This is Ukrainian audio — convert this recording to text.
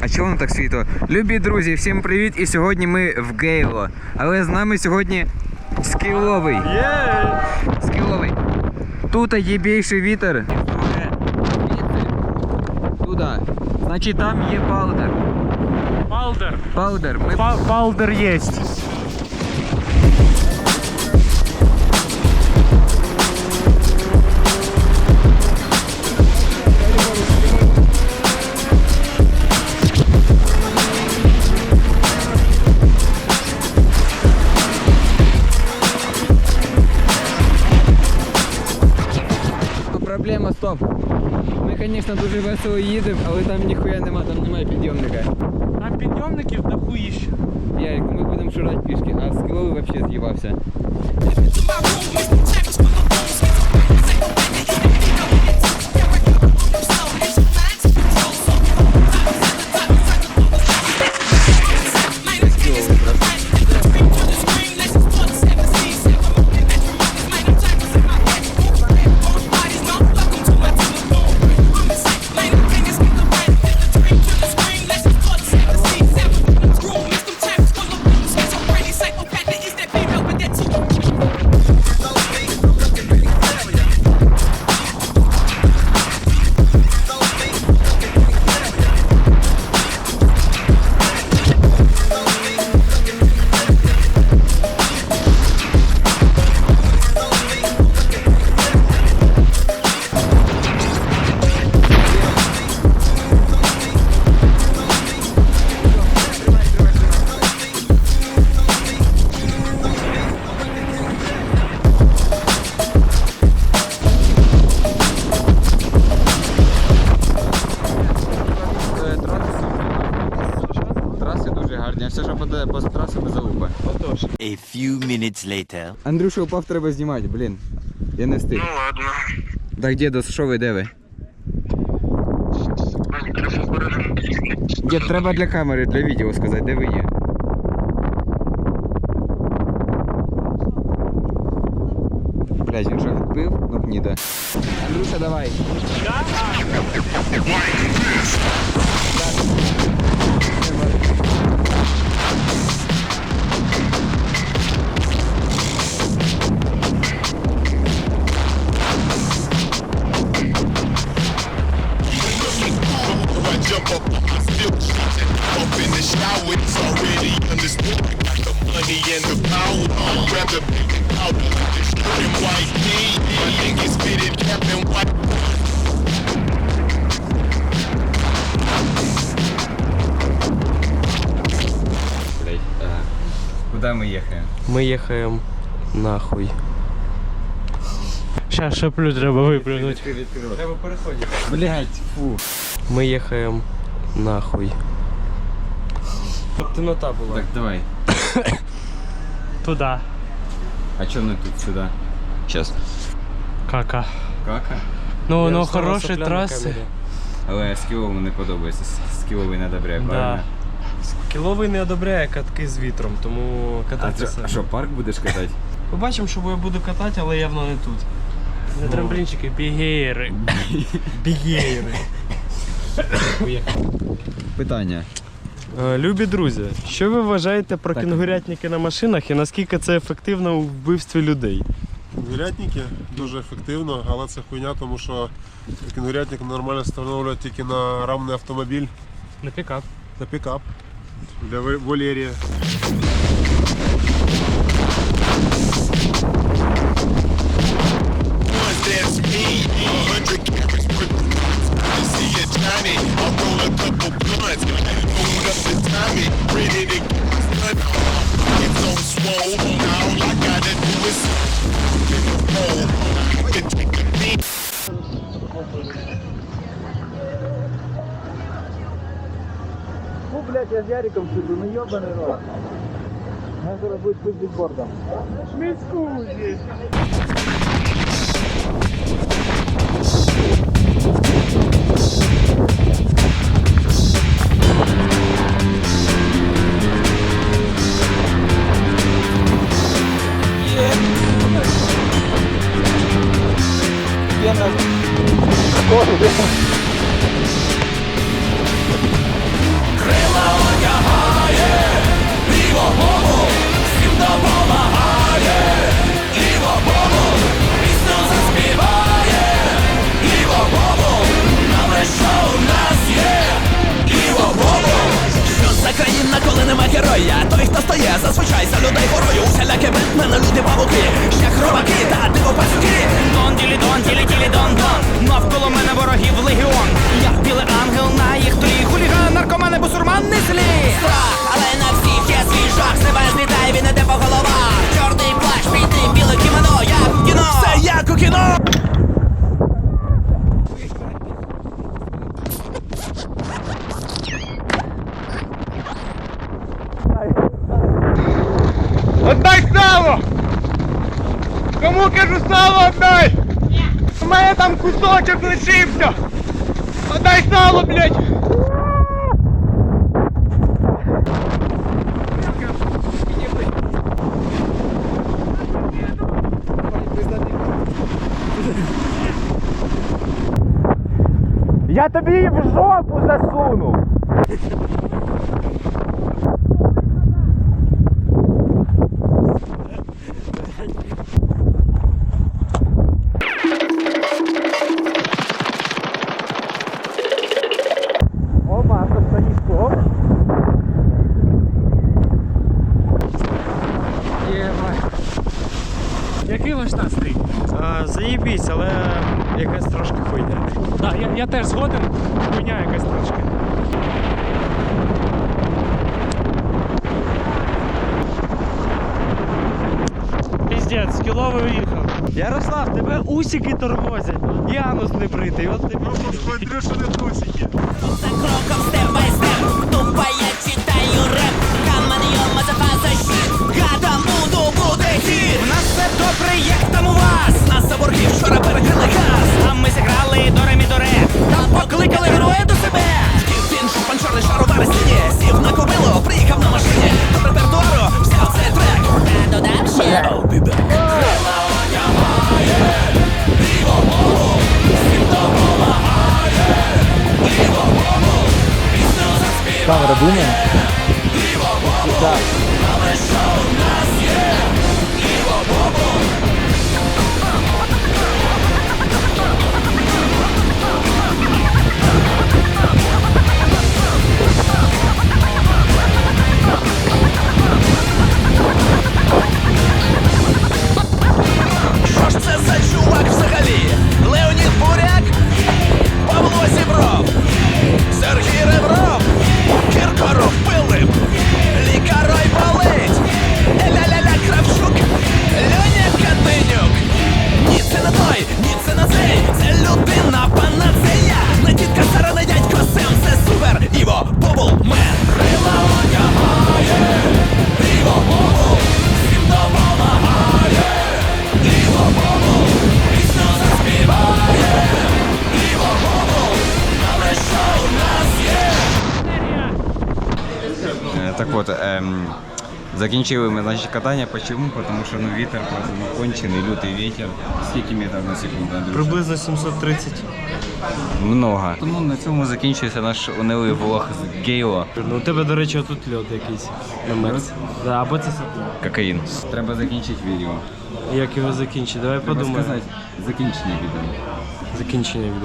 А чого воно так світло? Любі друзі, всім привіт! І сьогодні ми в Гейло. Але з нами сьогодні скіловий. Скіловий. Тут є більший вітер. Туди. Значить там є паудер. Палдер. Паудер. Ми Па- Палдер Проблема, стоп. Ми, звісно, дуже весело їдемо, але там ніхуя нема, там немає підйомника. А підйомників дохуїще. Ярик, ми будемо шурати пішки, а скіловий взагалі з'їбався. A few minutes later. Андрюша упав, треба знімати, блін. Я не встиг. Ну ладно. Так, дідус, що ви, де ви? Дід, треба для камери, для відео сказати, де ви є. Блядь, він що відбив? Ну гніда. Андрюша, давай. I I'd rather out this and white tee. My niggas fitted Captain White. Блядь. А, куда мы ехаем? Ми їхаємо нахуй. Щас шаплю треба виплюнути. Треба переходити. Блядь, фу. Ми їхаємо нахуй. Щоб темнота була. Так, давай. Туди. А чё мы тут сюда? Сейчас. Кака. Кака? Ну, ну хороші траси. Але скіловому не подобається. Скіловий не Да. правильно? Кіловий не одобряє катки з вітром, тому А, кататися. це, а що, парк будеш катати? Побачимо, що я буду катати, але явно не тут. Не трамплінчики, бігейри. Бігейри. Питання. Е, Любі друзі, що ви вважаєте про Так. кінгурятники на машинах і наскільки це ефективно у вбивстві людей? Кінгурятники дуже ефективно, але це хуйня, тому що кінгурятник нормально встановлюють тільки на рамний автомобіль, На пікап. на пікап для Johnny. I'll roll a couple blunts. got блядь, я с Яриком сижу, ну ёбаный рот. Надо скоро будет быть битбордом. Миску здесь. Пиздить за людей горою, бент мене люди павуки, ще хробаки та диво пацюки. Дон ділі дон, ділі ділі дон дон. Навколо мене ворогів легіон. Я білий ангел на їх тлі. Хуліган, наркомани, бусурман не злі. Страх, Кому кажу сало отдай! У мене там кусочок лишився! Отдай сало, блядь! Я тобі в жопу засуну! А, але якась трошки хуйня. Так, я, я теж згоден, хуйня якась трошки. Піздець, скіловий уїхав. Ярослав, тебе усики тормозять. Янус не прийти. От тобі. Смотрю, що не трусики. За кроком Що Е, Так от, ем, закінчили ми значить, катання. Почему? Тому що ну, вітер просто ну, кончений, лютий вітер. Скільки метрів на секунду, Андрюша? Приблизно 730. Много. Тому на цьому закінчується наш унилий влог з Гейло. Ну у тебе, до речі, отут льот якийсь. На мерці. Да, або це сапун. Кокаїн. Треба закінчити відео. Як його закінчити? Давай Треба подумаємо. сказати закінчення відео. Закінчення відео.